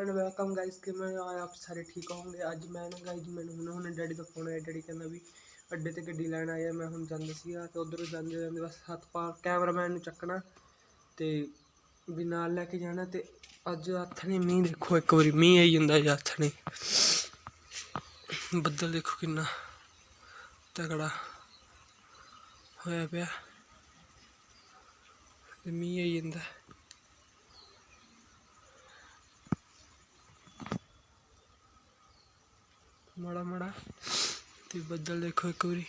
And welcome guys ਕਿਵੇਂ ਆ, ਆਪ ਸਾਰੇ ਠੀਕ ਹੋਵੋਗੇ? ਅੱਜ ਮੈਂ ਨਾ ਗਾਇਸ ਮੈਨੂੰ ਹੁਣ ਹੁਣ ਡੈਡੀ ਦਾ ਫੋਨ ਆਇਆ ਡੈਡੀ ਕਹਿੰਦਾ ਵੀ ਅੱਡੇ ਤੇ ਗੱਡੀ ਲੈਣ ਆਇਆ, ਮੈਂ ਹੁਣ ਜਾਂਦਾ ਸੀਗਾ ਤੇ ਉਧਰੋਂ ਜਾਂਦੇ ਜਾਂਦੇ ਬਸ ਹੱਥ ਪਾ ਕੈਮਰਾਮੈਨ ਨੂੰ ਚੱਕਣਾ ਤੇ ਵੀ ਨਾਲ ਲੈ ਕੇ ਜਾਣਾ ਤੇ ਅੱਜ ਹੱਥ ਨੇ ਮੀਂਹ ਦੇਖੋ, ਇੱਕ ਵਾਰੀ ਮੀਂਹ ਆਈ ਜਾਂਦਾ ਜੀ ਹੱਥ ਨੇ। ਬੱਦਲ ਦੇਖੋ ਕਿੰਨਾ ਤਗੜਾ ਹੋਇਆ ਪਿਆ। ਤੇ ਮੀਂਹ ਆਈ ਜਾਂਦਾ। ਮਾੜਾ ਮਾੜਾ ਤੇ ਬੱਦਲ ਦੇਖੋ ਇੱਕ ਵਾਰੀ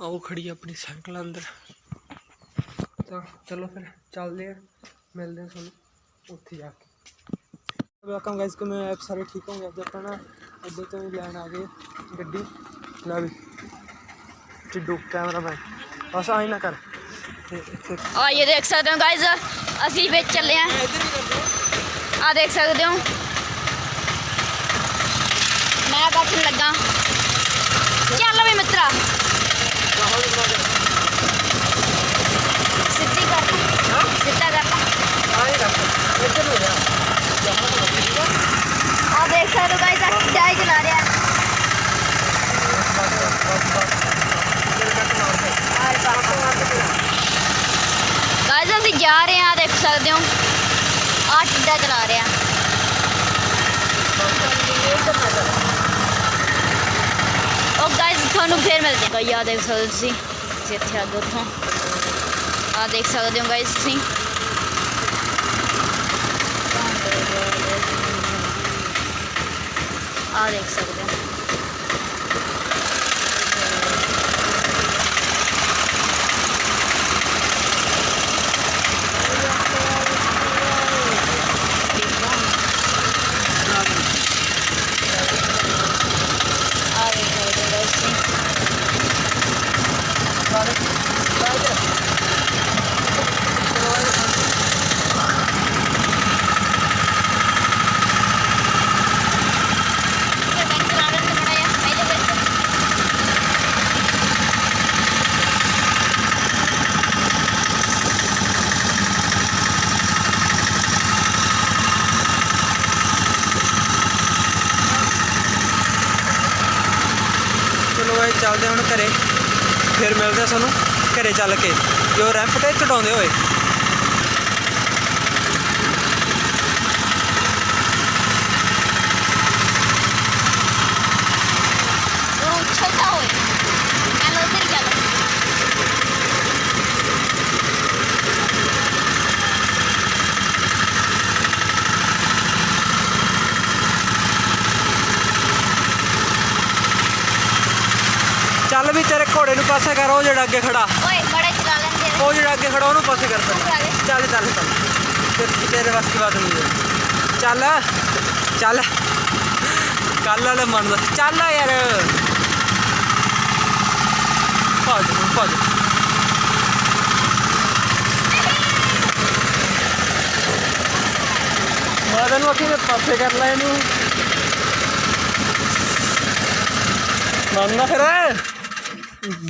ਆਓ ਖੜੀ ਆ ਆਪਣੀ ਸਾਈਕਲ ਅੰਦਰ ਤਾਂ ਚਲੋ ਫਿਰ ਚੱਲਦੇ ਆ ਮਿਲਦੇ ਆ ਤੁਹਾਨੂੰ ਉੱਥੇ ਜਾ ਕੇ ਵੈਲਕਮ ਗਾਇਸ ਕਿ ਮੈਂ ਆਪ ਸਾਰੇ ਠੀਕ ਹੋਗੇ ਅੱਜ ਆਪਾਂ ਨਾ ਇੱਧਰ ਤੋਂ ਹੀ ਲੈਣ ਆ ਗਏ ਗੱਡੀ ਲੈ ਵੀ ਚਿੱਡੂ ਕੈਮਰਾਮੈਨ ਬਸ ਆਈ ਨਾ ਕਰ ਤੇ ਇੱਥੇ ਆ ਇਹ ਦੇਖ ਸਕਦੇ ਹੋ ਗਾਇਜ਼ ਅਸੀਂ ਵਿੱਚ ਚੱਲੇ ਆ ਇੱਧਰ ਵੀ ਕਰਦੇ ਆ ਦੇਖ ਸਕਦੇ ਹੋ ਮੈਂ ਬੈਠਣ ਲੱਗਾ ਚੱਲ ਵੀ ਮਿੱਤਰਾ ਸਿੱਧੀ ਕਰ ਸਿੱਧਾ ਕਰ ਆਏ ਰੱਖ ਇੱਧਰ ਨੂੰ ਜਾ ਆ ਦੇਖ ਸਕਦੇ ਹੋ ਗਾਇਜ਼ ਆ ਚਾय ਚਲਾ ਰਿਹਾ ਗਾਇਜ਼ ਅਸੀਂ ਜਾ ਰਹੇ ਆ ਦੇਖ ਸਕਦੇ ਹੋ ਆ ਸਿੱਧਾ ਚਲਾ ਰਿਹਾ। ਉਹ ਗਾਇਜ਼ ਤੁਹਾਨੂੰ ਫੇਰ ਮਿਲਦੇ ਹਾਂ ਗਾਇਜ਼ ਦੇਖ ਸਕਦੇ ਹੋ ਤੁਸੀਂ। ਤੁਸੀਂ ਇੱਥੇ ਆ ਜਾਓ ਉੱਥੋਂ। ਆ ਦੇਖ ਸਕਦੇ ਹੋ ਗਾਇਜ਼ ਤੁਸੀਂ। ਆ ਦੇਖ ਸਕਦੇ ਹੋ ਆ ਦੇਖ ਸਕਦੇ ਹੋ guys ਤੁਸੀਂ ਤੇ ਬੈਂਕ ਚਲਾ ਰਹੇ ਤੇ ਬੜਾ ਯਾਰ ਪਹਿਲੇ ਬੈਂਕ ਚਲੋ ਚੱਲਦੇ ਹੁਣ ਘਰੇ। ਫਿਰ ਮਿਲਦੇ ਸਾਨੂੰ ਘਰੇ ਚੱਲ ਕੇ। ਜੋ ਰੈਂਪ ਤੇ ਚੜਾਉਂਦੇ ਹੋਏ ਉਹ ਛੋਟਾ ਹੋਏ ਮੈਂ ਲੋ ਉਧਰ ਚੱਲ ਚੱਲ ਵੀ ਤੇਰੇ ਘੋੜੇ ਨੂੰ ਪਾਸੇ ਕਰ ਉਹ ਜਿਹੜਾ ਅੱਗੇ ਖੜਾ। ਓਏ ਬੜਾ ਚਲਾ ਲੈਂਦੇ ਨੇ ਉਹ ਜਿਹੜਾ ਅੱਗੇ ਖੜਾ ਉਹਨੂੰ ਪਾਸੇ ਕਰ ਪਹਿਲਾਂ। ਆ। ਚੱਲ ਚੱਲ ਚੱਲ। ਤੇ- ਤੇਰੇ ਵਾਸ ਦੀ ਬਾਤ ਨਹੀਂ ਹੈ? ਚੱਲ ਚੱਲ। ਕੱਲ ਵਾਲੇ ਮੰਨਦਾ ਚੱਲ ਯਾਰ। ਭੱਜ ਭੱਜ। ਮੈਂ ਤੈਨੂੰ ਅੱਖੀ ਦੇ ਪਾਸੇ ਕਰ ਲੈ ਇਹਨੂੰ। ਮੰਨਣਾ ਫਿਰ।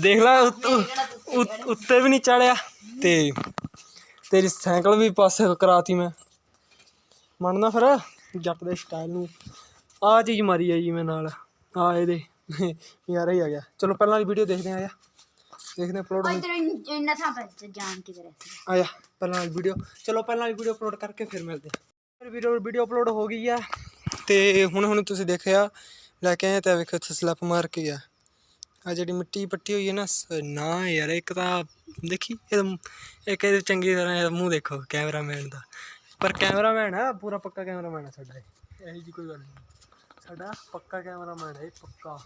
ਦੇਖ ਲੈ ਉੱਤ- ਵੀ ਨਹੀਂ ਚੜਿਆ। ਤੇ ਤੇਰੀ ਸਾਈਕਲ ਵੀ ਪਾਸੇ ਕਰਾਤੀ ਮੈਂ। ਮੰਨਣਾ ਫਿਰ ਜੱਟ ਦੇ ਸਟਾਈਲ ਨੂੰ। ਆ ਚੀਜ਼ ਮਾਰੀ ਆ ਜੀ ਮੈਂ ਨਾਲ। ਆ ਇਹਦੇ। ਯਾਰ ਹੀ ਆ ਗਿਆ। ਚਲੋ ਪਹਿਲਾਂ ਵਾਲੀ ਵੀਡੀਓ ਦੇਖਦੇ ਆ ਆਇਆ। ਦੇਖਦੇ ਅਪਲੋਡ ਤੇਰੇ ਇੰਨਾ ਥਾਂ ਪੈ ਜਾਣ ਕੀ ਕਰੇ ਆਇਆ ਪਹਿਲਾਂ ਵਾਲੀ ਵੀਡੀਓ ਚਲੋ ਪਹਿਲਾਂ ਵਾਲੀ ਵੀਡੀਓ ਅਪਲੋਡ ਕਰਕੇ ਫਿਰ ਮਿਲਦੇ ਫਿਰ ਵੀਡੀਓ ਵੀਡੀਓ ਅਪਲੋਡ ਹੋ ਗਈ ਆ। ਤੇ ਹੁਣ ਹੁਣ ਤੁਸੀਂ ਦੇਖਿਆ ਲੈ ਕੇ ਆਏ ਤਾਂ ਵੇਖੋ ਇੱਥੇ ਸਲੈਪ ਮਾਰ ਕੇ ਗਿਆ ਆ ਜਿਹੜੀ ਮਿੱਟੀ ਪੱਟੀ ਹੋਈ ਹੈ ਨਾ ਨਾ ਯਾਰ ਇੱਕ ਤਾਂ ਦੇਖੀ ਇਹ ਇੱਕ ਇਹਦੇ ਚੰਗੀ ਤਰ੍ਹਾਂ ਇਹਦਾ ਮੂੰਹ ਦੇਖੋ ਕੈਮਰਾਮੈਨ ਦਾ। ਪਰ ਕੈਮਰਾਮੈਨ ਆ ਪੂਰਾ ਪੱਕਾ ਕੈਮਰਾਮੈਨ ਆ ਸਾਡਾ ਇਹ। ਇਹੀ ਜੀ ਕੋਈ ਗੱਲ ਨਹੀਂ। ਸਾਡਾ ਪੱਕਾ ਕੈਮਰਾਮੈਨ ਹੈ ਇਹ ਪੱਕਾ।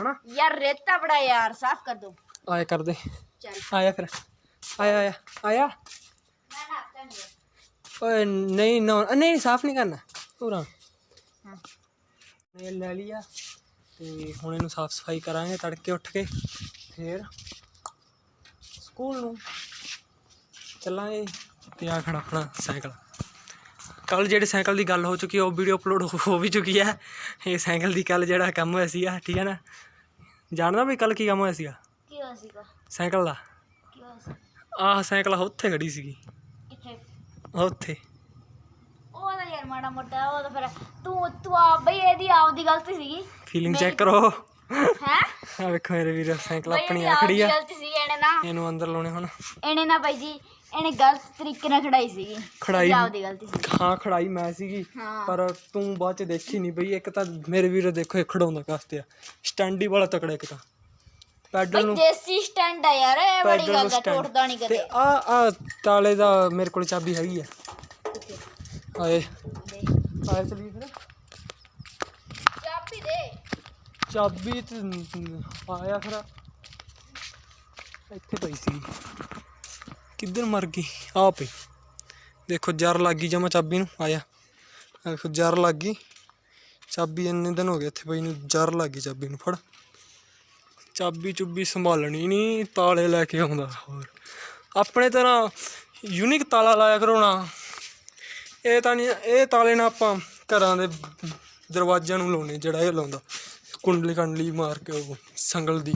ਹਨਾ? ਯਾਰ ਰੇਤਾ ਬੜਾ ਯਾਰ ਸਾਫ਼ ਕਰ ਦੋ। ਆਇਆ ਕਰਦੇ ਚੱਲ। ਆਇਆ ਫਿਰ। ਆਇਆ ਆਇਆ। ਆਇਆ? ਮੈਂ ਨਾ। ਆਪਣਾ ਨਹੀਂ ਓਏ ਨਹੀਂ ਨਾ ਨਹੀਂ ਸਾਫ਼ ਨਹੀਂ ਕਰਨਾ। ਪੂਰਾ ਹਾਂ। ਨੇ ਲੈ ਲਿਆ ਤੇ ਹੁਣ ਇਹਨੂੰ ਸਾਫ਼ ਸਫ਼ਾਈ ਕਰਾਂਗੇ ਤੜਕੇ ਉੱਠ ਕੇ ਫੇਰ ਸਕੂਲ ਨੂੰ ਚੱਲਾਂਗੇ ਤੇ ਆ ਖੜਾ ਆਪਣਾ ਸਾਈਕਲ। ਕੱਲ ਜਿਹੜੇ ਸਾਈਕਲ ਦੀ ਗੱਲ ਹੋ ਚੁੱਕੀ ਉਹ ਵੀਡੀਓ ਅਪਲੋਡ ਹੋ ਵੀ ਚੁੱਕੀ ਹੈ ਇਹ ਸਾਈਕਲ ਦੀ ਕੱਲ ਜਿਹੜਾ ਕੰਮ ਹੋਇਆ ਸੀਗਾ ਠੀਕ ਹੈ ਨਾ? ਜਾਣਦਾ ਵੀ ਕੱਲ ਕੀ ਕੰਮ ਹੋਇਆ ਸੀਗਾ? ਕੀ ਹੋਇਆ ਸੀਗਾ। ਸਾਈਕਲ ਦਾ? ਕੀ ਹੋਇਆ ਸੀ। ਆਹ ਸਾਈਕਲ ਉੱਥੇ ਖੜੀ ਸੀਗੀ। ਕਿੱਥੇ ਉੱਥੇ। ਉਹ ਤਾਂ ਯਾਰ ਮਾੜਾ ਮੋਟਾ ਉਹ ਤਾਂ ਫਿਰ ਤੂੰ ਤੂੰ ਆ ਬਈ ਇਹਦੀ ਆਪਦੀ ਗਲਤੀ ਸੀਗੀ। ਫੀਲਿੰਗ ਚੈੱਕ ਕਰੋ। ਹੈ? ਆ ਵੇਖੋ ਮੇਰੇ ਵੀਰ ਸਾਈਕਲ ਆਪਣੀ ਆ ਖੜੀ ਆ। ਗਲਤੀ ਸੀ ਇਹਨੇ ਨਾ। ਇਹਨੂੰ ਅੰਦਰ ਲਾਉਣੇ ਹੁਣ। ਇਹਨੇ ਨਾ ਬਾਈ ਜੀ ਇਹਨੇ ਗਲਤ ਤਰੀਕੇ ਨਾਲ ਖੜਾਈ ਸੀਗੀ। ਖੜਾਈ- ਆਪਦੀ ਗਲਤੀ ਸੀ ਹਾਂ ਖੜਾਈ ਮੈਂ ਸੀਗੀ। ਪਰ ਤੂੰ ਬਾਅਦ ਚ ਦੇਖੀ ਨਹੀਂ ਬਈ ਇੱਕ ਤਾਂ ਮੇਰੇ ਵੀਰ ਦੇਖੋ ਇਹ ਖੜਾਉਂਦਾ ਕਾਸਤੇ ਆ। ਸਟੈਂਡ ਹੀ ਵਾਲਾ ਤਕੜਾ ਇੱਕ ਤਾਂ। ਪੈਡਲ ਨੂੰ ਦੇਸੀ ਸਟੈਂਡ ਆ ਯਾਰ ਇਹ ਬੜੀ ਗੱਲ ਦਾ। ਟੁੱਟਦਾ ਨਹੀਂ ਤੇ ਕਦੇ। ਆ ਆ ਤਾਲੇ ਦਾ ਮੇਰੇ ਕੋਲ ਚਾਬੀ ਹੈਗੀ ਆ। ਆਏ। ਆਏ ਚਲੀ ਫਿਰ ਚਾਬੀ ਦੇ। ਚਾਬੀ ਤੇ ਆਇਆ ਫਿਰ ਇੱਥੇ ਪਈ ਸੀ। ਕਿੱਧਰ ਮਰ ਗਈ? ਆ ਪਈ ਦੇਖੋ ਜਰ ਲੱਗ ਗਈ ਜਮਾ ਚਾਬੀ ਨੂੰ। ਆਇਆ। ਦੇਖੋ ਜਰ ਲੱਗ ਗਈ। ਚਾਬੀ ਇੰਨੇ ਦਿਨ ਹੋ ਗਏ ਇੱਥੇ ਪਈ ਨੂੰ। ਜਰ ਲੱਗ ਗਈ ਚਾਬੀ ਨੂੰ। ਫੜ। ਚਾਬੀ ਚੁੱਬੀ ਸੰਭਾਲਣੀ ਨਹੀਂ। ਤਾਲੇ ਲੈ ਕੇ ਆਉਂਦਾ। ਹੋਰ। ਆਪਣੇ ਤਰ੍ਹਾਂ ਯੂਨਿਕ ਤਾਲਾ ਲਾਇਆ ਕਰੋ ਨਾ। ਇਹ ਤਾਂ ਨਹੀਂ, ਇਹ ਤਾਲੇ ਨਾ ਆਪਾਂ ਘਰਾਂ ਦੇ ਦਰਵਾਜ਼ਿਆਂ ਨੂੰ ਲਾਉਣੇ ਜਿਹੜਾ ਇਹ ਲਾਉਂਦਾ। ਕੁੰਡਲੀ ਕੰਡਲੀ ਮਾਰ ਕੇ ਉਹ ਸੰਗਲ ਦੀ।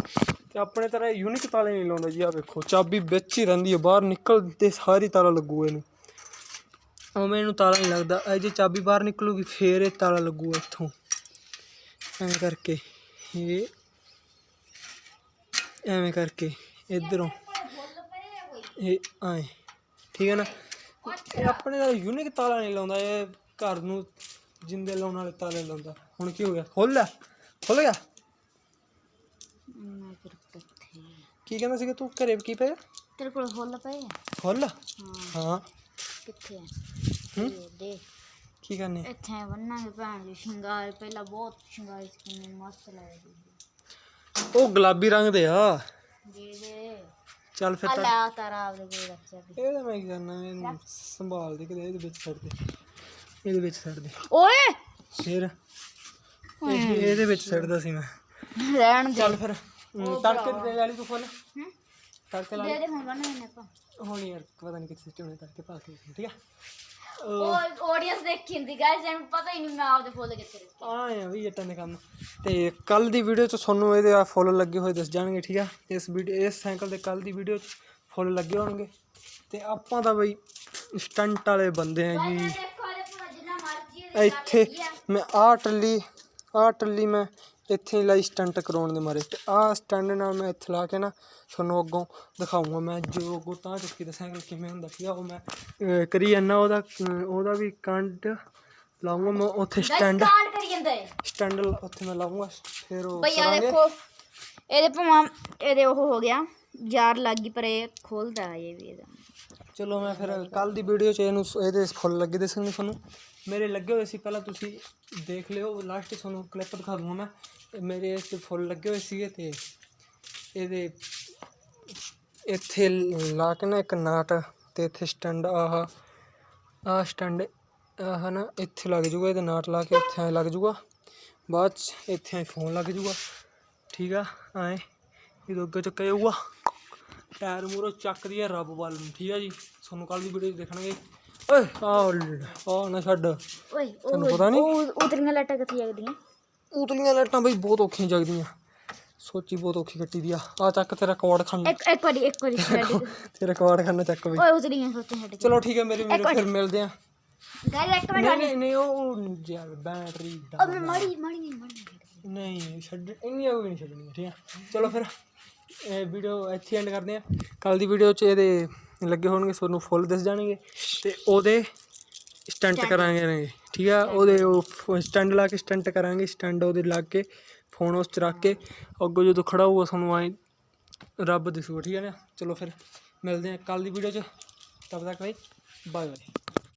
ਤੇ ਆਪਣੇ ਤਰ੍ਹਾਂ ਯੂਨਿਕ ਤਾਲੇ ਨਹੀਂ ਲਾਉਂਦਾ ਜੀ ਆ ਵੇਖੋ, ਚਾਬੀ ਵਿੱਚ ਹੀ ਰਹਿੰਦੀ ਹੈ, ਬਾਹਰ ਨਿਕਲਦੇ ਸਾਰੀ ਤਾਲਾ ਲੱਗੂ ਇਹਨੂੰ। ਉਵੇਂ ਇਹਨੂੰ ਤਾਲਾ ਨਹੀਂ ਲੱਗਦਾ, ਇਹ ਜੇ ਚਾਬੀ ਬਾਹਰ ਨਿਕਲੂਗੀ, ਫੇਰ ਇਹ ਤਾਲਾ ਲੱਗੂ ਇੱਥੋਂ। ਐਵੇਂ ਕਰਕੇ ਇਹ, ਐਵੇਂ ਕਰਕੇ ਇਧਰੋਂ ਇਹ ਆਏ, ਠੀਕ ਹੈ ਨਾ? ਇਹ ਆਪਣੇ ਨਾਲ ਯੂਨਿਕ ਤਾਲਾ ਨਹੀਂ ਲਾਉਂਦਾ ਇਹ ਘਰ ਨੂੰ ਜਿੰਦੇ ਲਾਉਣ ਵਾਲੇ ਤਾਲੇ ਲਾਉਂਦਾ। ਹੁਣ ਕੀ ਹੋ ਗਿਆ? ਖੁੱਲ ਲੈ ਖੁੱਲ ਗਿਆ? ਮੈਂ ਫਿਰ ਕਿੱਥੇ ਕੀ ਕਹਿੰਦਾ ਸੀਗਾ ਤੂੰ? ਘਰੇ ਕੀ ਪਿਆ? ਤੇਰੇ ਕੋਲ ਹੁੱਲ ਪਏ ਆ? ਖੁੱਲ? ਹਾਂ। ਹਾਂ। ਕਿੱਥੇ ਆ? ਹੂੰ? ਇਹ ਦੇ ਕੀ ਕਰਨੇ? ਇੱਥੇ ਬੰਨਾਂਗੇ ਭੈਣ ਜੀ ਸ਼ਿੰਗਾਰ। ਪਹਿਲਾਂ ਬਹੁਤ ਸ਼ਿੰਗਾਰ ਕਿੰਨੇ ਮਸਤ ਲੱਗਦੇ ਉਹ ਗੁਲਾਬੀ ਰੰਗ ਦੇ ਆ। ਦੇ ਦੇ। ਚੱਲ ਫਿਰ ਤਾਂ ਅੱਲਾ ਤਾਰਾ ਆਪਦੇ ਕੋਲ ਰੱਖਿਆ ਵੀ ਇਹਦਾ ਮੈਂ ਕੀ ਕਰਨਾ ਇਹਨੂੰ ਸੰਭਾਲ ਦੇ ਕਿਤੇ ਇਹਦੇ ਵਿੱਚ ਛੱਡ ਦੇ। ਇਹਦੇ ਵਿੱਚ ਛੱਡ ਦੇ। ਓਏ! ਫਿਰ? ਇਹ ਇਹਦੇ ਵਿੱਚ ਛੱਡਦਾ ਸੀ ਮੈਂ। ਰਹਿਣ ਦੇ। ਚੱਲ ਫਿਰ। ਹਮ, ਤੜਕੇ ਦੇ ਵਾਲੀ ਤੂੰ ਖੋਲ। ਹੂੰ? ਤੜਕੇ ਲਾ। ਦੇ ਦੇ ਹੁਣ ਬੰਨਾਂਗੇ ਆਪਾਂ। ਹੁਣ ਯਾਰ ਪਤਾ ਨਹੀਂ ਕਿੱਥੇ ਸਿਸਟਮ ਹੈ ਤੜਕੇ ਪਾ ਕੇ। ਠੀਕ ਆ? ਉਹ ਆਡੀਅנס ਦੇਖੀ ਹੁੰਦੀ ਗਾਇਸ ਇਹਨੂੰ ਪਤਾ ਹੀ ਨਹੀਂ ਮੈਂ ਆਪਦੇ ਫੁੱਲ ਕਿੱਥੇ ਰੱਖੇ। ਆਏ ਆ ਵੀ ਜੱਟਾਂ ਦੇ ਕੰਮ। ਤੇ ਕੱਲ ਦੀ ਵੀਡੀਓ ਚ ਤੁਹਾਨੂੰ ਇਹਦੇ ਆ ਫੁੱਲ ਲੱਗੇ ਹੋਏ ਦਿਸ ਜਾਣਗੇ ਠੀਕ ਆ? ਇਸ ਵੀਡੀਓ ਇਸ ਸਾਈਕਲ ਦੇ ਕੱਲ ਦੀ ਵੀਡੀਓ ਚ ਫੁੱਲ ਲੱਗੇ ਹੋਣਗੇ। ਤੇ ਆਪਾਂ ਤਾਂ ਬਈ ਸਟੰਟ ਵਾਲੇ ਬੰਦੇ ਆ ਜੀ। ਦੇਖੋ ਇਹਦੇ ਭਲਾ ਜਿੰਨਾ ਮਰਜ਼ੀ ਇਹਦੇ ਇੱਥੇ ਮੈਂ ਆਹ ਟੱਲੀ ਆਹ ਟੱਲੀ ਮੈਂ ਇੱਥੇ ਲਾਈ ਸਟੰਟ ਕਰਾਉਣ ਦੇ ਮਾਰੇ। ਤੇ ਆਹ ਸਟੈਂਡ ਨਾਲ ਮੈਂ ਇੱਥੇ ਲਾ ਕੇ ਨਾ ਤੁਹਾਨੂੰ ਅੱਗੋਂ ਦਿਖਾਉਂਗਾ ਮੈਂ ਜੋ ਅੱਗੋਂ ਤਾਂ ਚੁੱਕੀ ਦਾ ਸਾਈਕਲ ਕਿਵੇਂ ਹੁੰਦਾ ਠੀਕ ਆ ਉਹ ਮੈਂ ਕਰੀ ਜਾਂਦਾ ਉਹਦਾ ਉਹਦਾ ਵੀ ਕੰਡ ਲਾਉਂਗਾ ਮੈਂ ਉੱਥੇ ਸਟੈਂਡ ਕਾਲ ਕਰੀ ਜਾਂਦਾ। ਹੈ ਸਟੈਂਡ ਉੱਥੇ ਮੈਂ ਲਾਉਂਗਾ ਫਿਰ ਉਹ ਆ ਕਰਾਂਗੇ। ਦੇਖੋ ਇਹਦੇ ਭਵਾਂ ਇਹਦੇ ਉਹ ਹੋ ਗਿਆ ਜਾਰ ਲੱਗ ਗਈ ਪਰ ਇਹ ਖੋਲਦਾ ਇਹ ਵੀ ਇਹਦਾ। ਚਲੋ ਮੈਂ ਫਿਰ ਕੱਲ ਦੀ ਵੀਡੀਓ 'ਚ ਇਹਨੂੰ ਇਹਦੇ ਫੁੱਲ ਲੱਗੇ ਦਿਸਣਗੇ ਤੁਹਾਨੂੰ। ਮੇਰੇ ਲੱਗੇ ਹੋਏ ਸੀ ਪਹਿਲਾਂ ਤੁਸੀਂ ਦੇਖ ਲਿਓ ਲਾਸਟ 'ਚ ਤੁਹਾਨੂੰ ਕਲਿੱਪ ਦਿਖਾ ਦੂੰਗਾ ਮੈਂ। ਮੇਰੇ ਇਸ 'ਤੇ ਫੁੱਲ ਲੱਗੇ ਹੋਏ ਸੀਗੇ ਤੇ ਇਹਦੇ ਇੱਥੇ ਲਾ ਕੇ ਨਾ ਇੱਕ ਨਾਟ ਤੇ ਇੱਥੇ ਸਟੈਂਡ ਆਹ ਆਹ ਸਟੈਂਡ ਆਹ ਨਾ ਇੱਥੇ ਲੱਗ ਜੂਗਾ ਇਹਦੇ ਨਾਟ ਲਾ ਕੇ ਇੱਥੇ ਐਂ ਲੱਗ ਜੂਗਾ। ਬਾਅਦ 'ਚ ਇੱਥੇ ਐਂ ਫੋਨ ਲੱਗ ਜੂਗਾ। ਠੀਕ ਆ ਐਂ ਇਹ ਅੱਗੇ ਚੱਕਿਆ ਜਾਊਗਾ। ਟਾਇਰ ਮੂਰੋ ਚੱਕਦੀ ਹੈ ਰੱਬ ਵੱਲ ਨੂੰ ਠੀਕ ਆ ਜੀ? ਤੁਹਾਨੂੰ ਕੱਲ ਦੀ ਵੀਡੀਓ ਦੇਖਣਗੇ। ਓਏ ਆਹ ਆਹ ਨਾ ਛੱਡ। ਓਏ ਤੁਹਾਨੂੰ ਪਤਾ ਨਹੀਂ? ਉਹ ਉਤਰੀਆਂ ਲੱਟਾਂ ਕਿੱਥੇ ਜਗਦੀਆਂ? ਉਤਲੀਆਂ ਲਾਈਟਾਂ ਬਈ ਬਹੁਤ ਔਖੀਆਂ ਜਗਦੀਆਂ। ਸੋਚੀ ਬਹੁਤ ਔਖੀ ਕੱਟੀ ਦੀ ਆ। ਆ ਚੱਕ ਤੇਰਾ ਕਵਾੜ ਖਾਨਾ। ਇੱਕ ਇੱਕ ਵਾਰੀ ਇੱਕ ਵਾਰੀ ਤੇਰਾ ਕਵਾੜ ਖਾਨਾ ਚੱਕ ਬਈ। ਓਏ ਉਤਰੀਆਂ ਸੋਚੇ ਛੱਡ ਚਲੋ ਠੀਕ ਹੈ ਮੇਰੇ ਵੀਰੋ ਫਿਰ ਮਿਲਦੇ ਆ। ਗਾਇਸ ਇੱਕ ਮਿੰਟ ਨਹੀਂ ਨਹੀਂ ਉਹ ਯਾਰ ਬੈਟਰੀ ਉਹ ਮਾੜੀ ਮਾੜੀ ਨਹੀਂ ਮਾੜੀ ਨਹੀਂ ਛੱਡ ਇੰਨੀਆਂ ਵੀ ਨਹੀਂ ਛੱਡਣੀਆਂ ਠੀਕ ਆ। ਚਲੋ ਫਿਰ ਇਹ ਵੀਡੀਓ ਇੱਥੇ ਐਂਡ ਕਰਦੇ ਆ। ਕੱਲ ਦੀ ਵੀਡੀਓ 'ਚ ਇਹਦੇ ਲੱਗੇ ਹੋਣਗੇ ਤੁਹਾਨੂੰ ਫੁੱਲ ਦਿਸ ਜਾਣਗੇ। ਤੇ ਉਹਦੇ ਸਟੰਟ ਕਰਾਂਗੇ ਨੇ ਠੀਕ ਆ ਉਹਦੇ ਉਹ ਸਟੈਂਡ ਲਾ ਕੇ ਸਟੰਟ ਕਰਾਂਗੇ ਸਟੈਂਡ ਉਹਦੇ ਲਾ ਕੇ ਫੋਨ ਉਸ 'ਚ ਰੱਖ ਕੇ ਅੱਗੋਂ ਜਦੋਂ ਖੜਾ ਹੋਊਗਾ ਤੁਹਾਨੂੰ ਐ ਰੱਬ ਦਿਸੂਗਾ ਠੀਕ ਹੈ ਨਾ? ਚਲੋ ਫਿਰ ਮਿਲਦੇ ਆ ਕੱਲ ਦੀ ਵੀਡੀਓ 'ਚ। ਤਬ ਤੱਕ ਬਈ ਬਾਏ ਬਾਏ।